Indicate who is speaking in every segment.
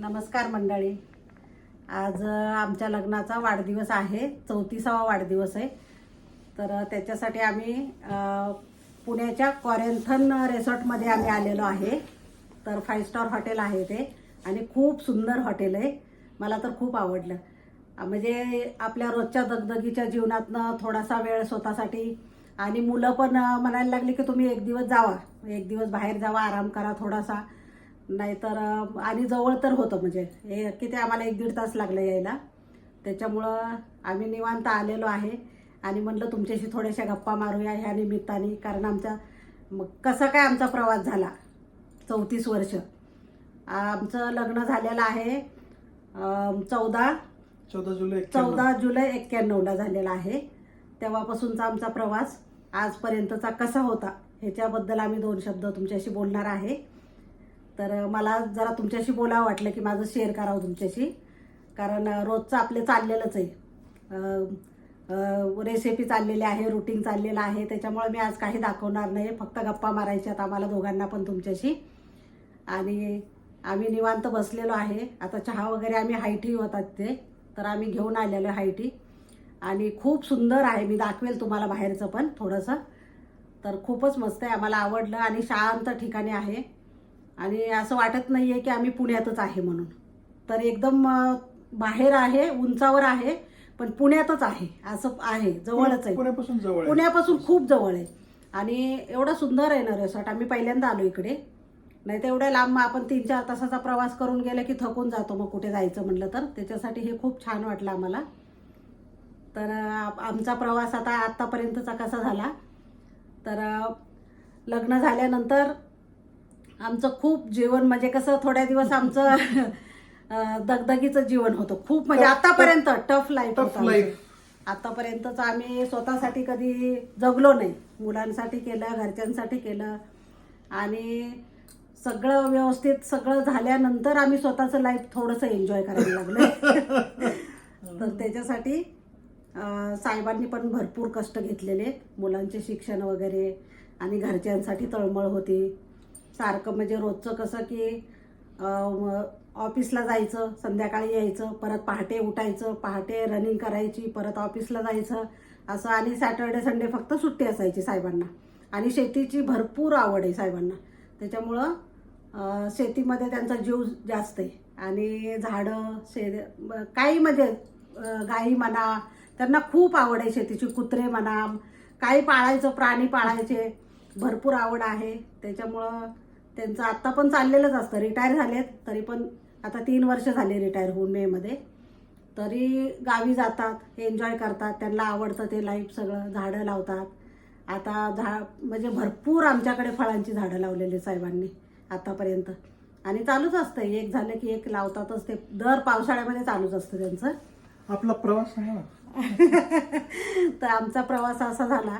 Speaker 1: नमस्कार मंडळी. आज आमच्या लग्नाचा वाढदिवस आहे. चौतीसावा वाढदिवस आहे. तर त्याच्यासाठी आम्ही पुण्याच्या कॉरेंथन रेसॉर्टमध्ये आम्ही आलेलो आहे. तर फाईव्ह स्टार हॉटेल आहे ते आणि खूप सुंदर हॉटेल आहे. मला तर खूप आवडलं. म्हणजे आपल्या रोजच्या दगदगीच्या जीवनातनं थोडासा वेळ स्वतःसाठी आणि मुलं पण म्हणायला लागली की तुम्ही एक दिवस जावा. एक दिवस बाहेर जावा आराम करा थोडासा. नाहीतर आणि जवळ तर होतं म्हणजे. हे किती आम्हाला एक दीड तास लागला यायला. त्याच्यामुळं आम्ही निवांत आलेलो आहे. आणि म्हणलं तुमच्याशी थोड्याशा गप्पा मारूया ह्या निमित्ताने कारण आमचा मग कसा काय आमचा प्रवास झाला? चौतीस वर्ष. आमचं लग्न झालेलं आहे चौदा
Speaker 2: चौदा जुलै
Speaker 1: चौदा जुलै एक्क्याण्णवला झालेला आहे. तेव्हापासूनचा आमचा प्रवास आजपर्यंतचा कसा होता ह्याच्याबद्दल आम्ही दोन शब्द तुमच्याशी बोलणार आहे. तर मला जरा तुमच्याशी बोलावं वाटलं की माझं शेअर करावं तुमच्याशी. कारण रोजचं आपलं चाललेलंच आहे. रेसिपी चाललेली आहे रुटीन चाललेलं आहे. त्याच्यामुळे मी आज काही दाखवणार नाही फक्त गप्पा मारायच्यात आम्हाला दोघांना पण तुमच्याशी. आणि आम्ही निवांत बसलेलो आहे. आता चहा वगैरे आम्ही हायटी होतात ते. तर आम्ही घेऊन आलेलो हायटी. आणि खूप सुंदर आहे. मी दाखवेल तुम्हाला बाहेरचं पण थोडंसं. तर खूपच मस्त आहे. आम्हाला आवडलं आणि शांत ठिकाणी आहे. आणि असं वाटत नाही आहे की आम्ही पुण्यातच आहे म्हणून. तर एकदम बाहेर आहे उंचावर आहे पण पुण्यातच आहे. असं आहे जवळच आहे.
Speaker 2: पुण्यापासून जवळ
Speaker 1: पुण्यापासून खूप जवळ आहे. आणि एवढं सुंदर आहे ना रेसॉर्ट आम्ही पहिल्यांदा आलो इकडे. नाही तर एवढ्या लांब आपण तीन चार तासाचा प्रवास करून गेलं की थकून जातो मग कुठे जायचं म्हणलं तर. त्याच्यासाठी हे खूप छान वाटलं आम्हाला. तर आमचा प्रवास आता आत्तापर्यंतचा कसा झाला? तर लग्न झाल्यानंतर आमचं खूप जीवन म्हणजे कसं थोड्या दिवस आमचं दगदगीचं जीवन होतं. खूप म्हणजे आतापर्यंत टफ लाईफ. आतापर्यंतच आम्ही स्वतःसाठी कधी जगलो नाही. मुलांसाठी केलं घरच्यांसाठी केलं. आणि सगळं व्यवस्थित सगळं झाल्यानंतर आम्ही स्वतःचं लाईफ थोडंसं एन्जॉय करायला लागलो तर त्याच्यासाठी साहेबांनी पण भरपूर कष्ट घेतलेले. मुलांचे शिक्षण वगैरे आणि घरच्यांसाठी तळमळ होती. सारखं म्हणजे रोजचं कसं की ऑफिसला जायचं संध्याकाळी यायचं परत पहाटे उठायचं पहाटे रनिंग करायची परत ऑफिसला जायचं असं आणि सॅटर्डे संडे फक्त सुट्टी असायची साहेबांना. आणि शेतीची भरपूर आवड आहे साहेबांना. त्याच्यामुळं शेतीमध्ये त्यांचा जीव जास्त आहे. आणि झाडं शे काही म्हणजे गाई म्हणा त्यांना खूप आवड आहे शेतीची. कुत्रे म्हणा काही पाळायचं प्राणी पाळायचे भरपूर आवड आहे. त्याच्यामुळं त्यांचं आत्ता पण चाललेलंच असतं. रिटायर झालेत तरी पण आता तीन वर्ष झाले रिटायर होऊन मेमध्ये तरी गावी जातात एन्जॉय करतात त्यांना आवडतं ते लाईफ सगळं झाडं लावतात. आता झा म्हणजे भरपूर आमच्याकडे फळांची झाडं लावलेली साहेबांनी आतापर्यंत. आणि चालूच असतं एक झालं की एक लावतातच ते. दर पावसाळ्यामध्ये चालूच असतं त्यांचं.
Speaker 2: आपला प्रवास
Speaker 1: तर आमचा प्रवास असा झाला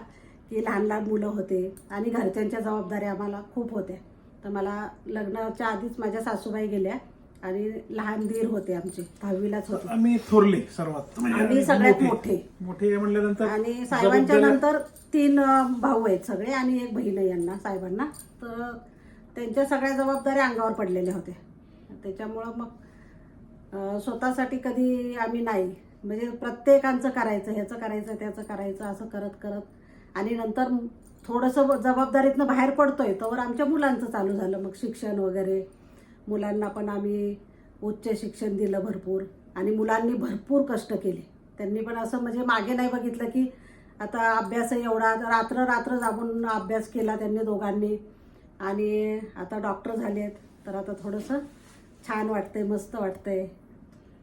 Speaker 1: की लहान लहान मुलं होते आणि घरच्यांच्या जबाबदाऱ्या आम्हाला खूप होत्या. तर मला लग्नाच्या आधीच माझ्या सासूबाई गेल्या आणि लहान दीर होते आमचे दहावीलाच होते.
Speaker 2: आम्ही थोरले सर्वात म्हणजे
Speaker 1: आम्ही सगळ्यात मोठे.
Speaker 2: मोठे म्हणल्यानंतर
Speaker 1: आणि साहेबांच्या
Speaker 2: जबाबदाऱ्या-
Speaker 1: नंतर तीन अं, भाऊ आहेत सगळे आणि एक बहीण आहे यांना साहेबांना. तर त्यांच्या सगळ्या जबाबदाऱ्या अंगावर पडलेल्या होत्या. त्याच्यामुळं मग अं, स्वतःसाठी कधी आम्ही नाही. म्हणजे प्रत्येकांचं करायचं ह्याचं करायचं त्याचं करायचं असं करत करत. आणि नंतर थोडंसं जबाबदारीतनं बाहेर पडतोय. तोवर आमच्या मुलांचं चालू झालं मग शिक्षण वगैरे. मुलांना पण आम्ही उच्च शिक्षण दिलं भरपूर आणि मुलांनी भरपूर कष्ट केले. त्यांनी पण असं म्हणजे मागे नाही बघितलं की आता अभ्यास एवढा रात्र रात्र जागून अभ्यास केला त्यांनी दोघांनी आणि आता डॉक्टर झालेत. तर आता थोडंसं छान वाटतंय मस्त वाटतंय.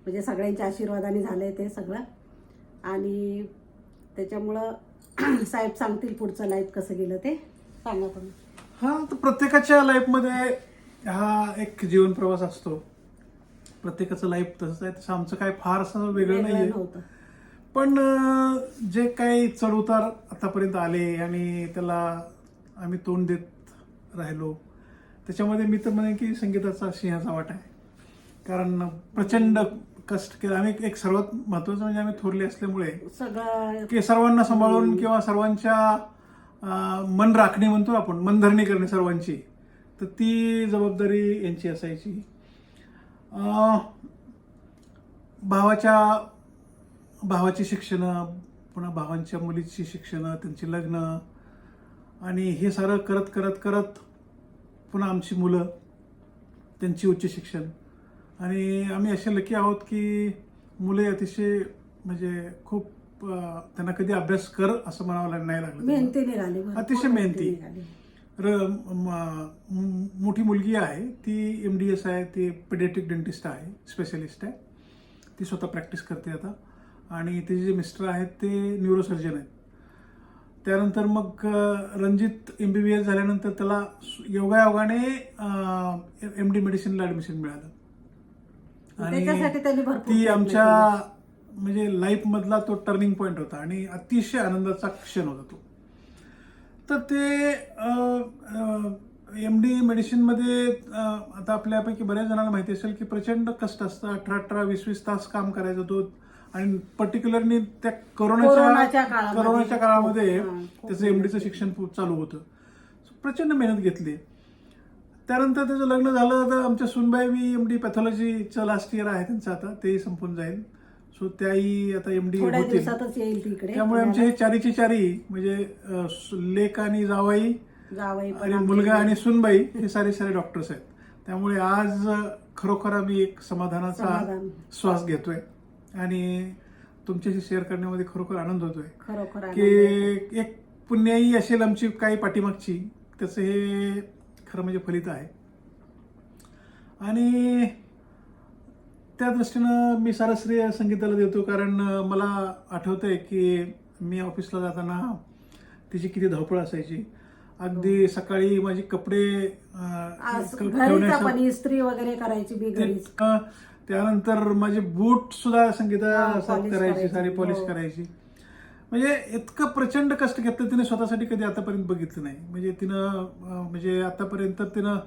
Speaker 1: म्हणजे सगळ्यांच्या आशीर्वादाने झालं आहे ते सगळं. आणि त्याच्यामुळं साहेब सांगतील पुढचं लाईफ कसं गेलं ते. सांगा तुम्ही.
Speaker 2: हा तर प्रत्येकाच्या लाईफमध्ये हा एक जीवन प्रवास असतो. प्रत्येकाचं लाईफ तसंच आहे. तसं आमचं काय फार असं वेगळं नाहीये.
Speaker 1: नव्हतं.
Speaker 2: पण जे काही चढउतार आतापर्यंत आले आणि त्याला आम्ही तोंड देत राहिलो त्याच्यामध्ये मी तर म्हणेन की संगीताचा सिंहाचा वाटा आहे. कारण प्रचंड कष्ट केलं. आम्ही एक सर्वात महत्वाचं म्हणजे आम्ही थोरले असल्यामुळे
Speaker 1: सगळं
Speaker 2: की सर्वांना सांभाळून किंवा सर्वांच्या मन राखणे म्हणतो आपण मनधरणी करणे सर्वांची. तर ती जबाबदारी यांची असायची. भावाच्या भावाची शिक्षणं पुन्हा भावांच्या मुलीची शिक्षणं त्यांची लग्न आणि हे सारं करत करत करत पुन्हा आमची मुलं त्यांची उच्च शिक्षण. आणि आम्ही असे लकी आहोत की मुले अतिशय म्हणजे खूप त्यांना कधी अभ्यास कर असं म्हणावं नाही लागलं. अतिशय मेहनती. मोठी मुलगी आहे ती एम डी एस आहे ती पेडियाट्रिक डेंटिस्ट आहे स्पेशलिस्ट आहे. ती स्वतः प्रॅक्टिस करते आता. आणि तिचे जे मिस्टर आहेत ते न्यूरोसर्जन आहेत. त्यानंतर मग Ranjit M B B S झाल्यानंतर त्याला योगायोगाने एम डी मेडिसिनला ॲडमिशन मिळालं.
Speaker 1: त्याच्यासाठी त्यांनी भरपूर
Speaker 2: ती आमच्या म्हणजे लाईफ मधला तो टर्निंग पॉइंट होता आणि अतिशय आनंदाचा क्षण होता तो. तर ते एम डी मेडिसिनमध्ये आता आपल्यापैकी बऱ्याच जणांना माहिती असेल की प्रचंड कष्ट असतं अठरा अठरा वीस वीस तास काम करायचं तो आणि पर्टिक्युलरली त्या
Speaker 1: कोरोनाच्या
Speaker 2: कोरोनाच्या
Speaker 1: काळामध्ये.
Speaker 2: त्याचं एमडीचं शिक्षण चालू होतं. प्रचंड मेहनत घेतली. त्यानंतर त्याचं लग्न झालं तर आमच्या सुनबाई बी एम डी पॅथॉलॉजीचं लास्ट इयर आहे त्यांचं आता तेही संपून जाईल. सो त्याही आता एम डी होतील. त्यामुळे आमचे हे चारीची चारी म्हणजे लेक आणि जावाई आणि मुलगा आणि सुनबाई हे सारे सारे डॉक्टर्स आहेत. त्यामुळे आज खरोखर आम्ही एक समाधानाचा
Speaker 1: समाधान.
Speaker 2: श्वास घेतोय. आणि तुमच्याशी शेअर करण्यामध्ये खरोखर आनंद होतोय. की. एक पुण्याई असेल आमची काही पाठीमागची त्याचं हे खरं म्हणजे फलित आहे. आणि त्या दृष्टीनं मी सारं श्रेय संगीताला देतो कारण मला आठवतंय की मी ऑफिसला जाताना तिची किती धावपळ असायची. अगदी सकाळी माझी कपडे
Speaker 1: इस्त्री वगैरे करायची
Speaker 2: त्यानंतर माझे बूट सुद्धा संगीता
Speaker 1: हा,
Speaker 2: साफ करायची सारी पॉलिश
Speaker 1: हो.
Speaker 2: करायची. म्हणजे इतकं प्रचंड कष्ट घेतलं तिने स्वतःसाठी कधी आतापर्यंत बघितलं नाही. म्हणजे तिनं म्हणजे आतापर्यंत तिनं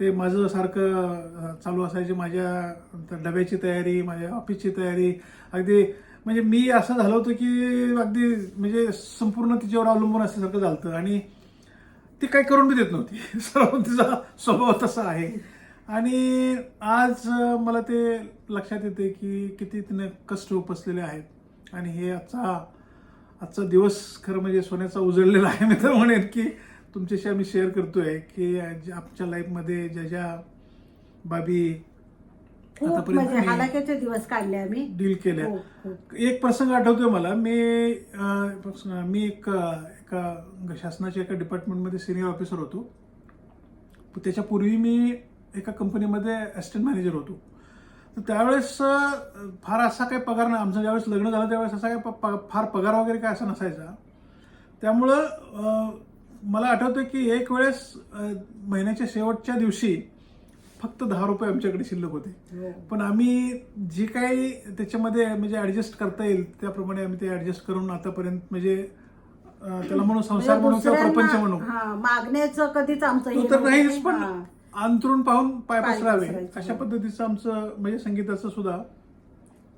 Speaker 2: ते माझं सारखं चालू असायचे माझ्या डब्याची तयारी माझ्या ऑफिसची तयारी. अगदी म्हणजे मी असं झालं होतं की अगदी म्हणजे संपूर्ण तिच्यावर अवलंबून असल्यासारखं झालं आणि ती काही करून बी देत नव्हती. सर्व तिचा स्वभाव तसा आहे. आणि आज मला ते लक्षात येते की किती तिने कष्ट उपसलेले आहेत. आणि हे आजचा आजचा दिवस खरं म्हणजे सोन्याचा उजळलेला आहे. मी तर म्हणेन की तुमच्याशी आम्ही शेअर करतोय की जे आमच्या लाईफमध्ये ज्या ज्या बाबी
Speaker 1: खूप म्हणजे हालाक्याचे दिवस काढले आम्ही.
Speaker 2: डील केल्या. एक प्रसंग आठवतोय मला. मी मी एक एका शासनाच्या एका डिपार्टमेंटमध्ये सिनियर ऑफिसर होतो. त्याच्यापूर्वी मी एका कंपनीमध्ये असिस्टंट मॅनेजर होतो. तर त्यावेळेस फार असा काही पगार नाही आमचं ज्यावेळेस लग्न झालं त्यावेळेस असा काही प- फार पगार वगैरे काय असा नसायचा त्यामुळं मला आठवतं की एक वेळेस महिन्याच्या शेवटच्या दिवशी फक्त दहा रुपये आमच्याकडे शिल्लक होते
Speaker 1: हो.
Speaker 2: पण आम्ही जे काही त्याच्यामध्ये म्हणजे ऍडजस्ट करता येईल त्याप्रमाणे आम्ही ते ऍडजस्ट करून आतापर्यंत म्हणजे त्याला म्हणू संसार म्हणू किंवा प्रपंच म्हणू
Speaker 1: हा मागण्याचं कधीच आमचं हे
Speaker 2: तर. नाहीच पण. अंतरून पाहून पाय
Speaker 1: पाय
Speaker 2: पसरावे.
Speaker 1: पसरायचे,
Speaker 2: अशा. पद्धतीचं आमचं म्हणजे संगीताचं सुद्धा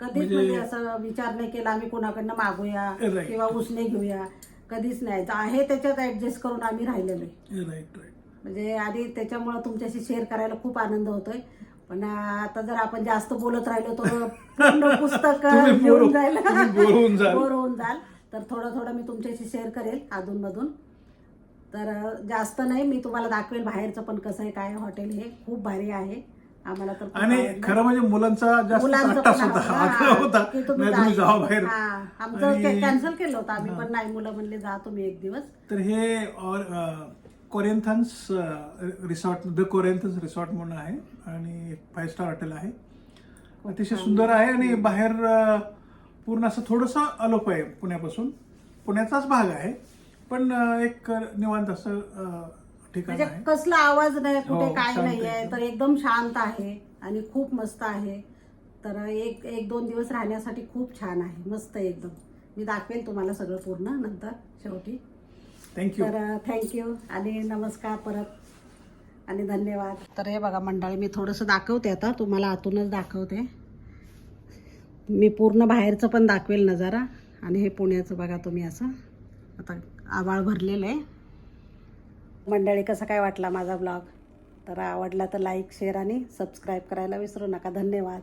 Speaker 1: कधीच
Speaker 2: म्हणजे-
Speaker 1: म्हणजे असं विचार नाही केला आम्ही कोणाकडनं मागूया
Speaker 2: Right.
Speaker 1: किंवा उसने घेऊया. कधीच नाही. तर आहे त्याच्यात ऍडजस्ट करून आम्ही राहिलेलो आहे.
Speaker 2: राईट राईट
Speaker 1: म्हणजे आणि त्याच्यामुळे तुमच्याशी शेअर करायला खूप आनंद होतोय. पण आता जर आपण जास्त बोलत राहिलो तर पूर्ण पुस्तक
Speaker 2: तुम्ही bore
Speaker 1: घेऊन जाईल
Speaker 2: तुम्ही bore होऊन जाल.
Speaker 1: बोर होऊन जाल. तर थोडं थोडं मी तुमच्याशी शेअर करेल अधूनमधून. तर जास्त नाही मी तुम्हाला दाखवेल बाहेरचं पण कसं आहे काय हॉटेल हे. खूप भारी आहे. आम्हाला तर
Speaker 2: आणि. खरं म्हणजे मुलांचा जास्त
Speaker 1: मुलांचं
Speaker 2: अट्टास
Speaker 1: पण
Speaker 2: होता आग्रह होता.
Speaker 1: की
Speaker 2: नाही तुम्ही
Speaker 1: जा.
Speaker 2: जावा बाहेर.
Speaker 1: आमचं
Speaker 2: आणि-
Speaker 1: कॅन्सल केलं होतं आम्ही. पण नाही मुलं म्हणले जा तुम्ही एक दिवस.
Speaker 2: तर हे Corinthians resort the Corinthians resort म्हणून आहे आणि फाईव्ह स्टार हॉटेल आहे. अतिशय सुंदर आहे आणि बाहेर पूर्ण असं थोडंसं अलोप आहे पुण्यापासून. पुण्याचाच भाग आहे. पण एक निवांत असं ठिकाण
Speaker 1: म्हणजे
Speaker 2: आहे.
Speaker 1: कसला आवाज नाही कुठे
Speaker 2: हो,
Speaker 1: काय
Speaker 2: शांत
Speaker 1: नाही आहे
Speaker 2: एकदम.
Speaker 1: तर एकदम शांत आहे आणि खूप मस्त आहे. तर एक एक दोन दिवस राहण्यासाठी खूप छान आहे मस्त आहे एकदम. मी दाखवेल तुम्हाला सगळं पूर्ण नंतर शेवटी.
Speaker 2: थँक्यू
Speaker 1: तर थँक्यू आणि नमस्कार परत. आणि धन्यवाद. तर हे बघा मंडळी मी थोडंसं दाखवते आता तुम्हाला आतूनच दाखवते. मी पूर्ण बाहेरचं पण दाखवेल नजारा आणि हे पुण्याचं बघा तुम्ही असं. आता आबाळ भरलेलं आहे. मंडळी कसा काय वाटला माझा ब्लॉग तर आवडला तर लाईक शेअर आणि सबस्क्राईब करायला विसरू नका. धन्यवाद.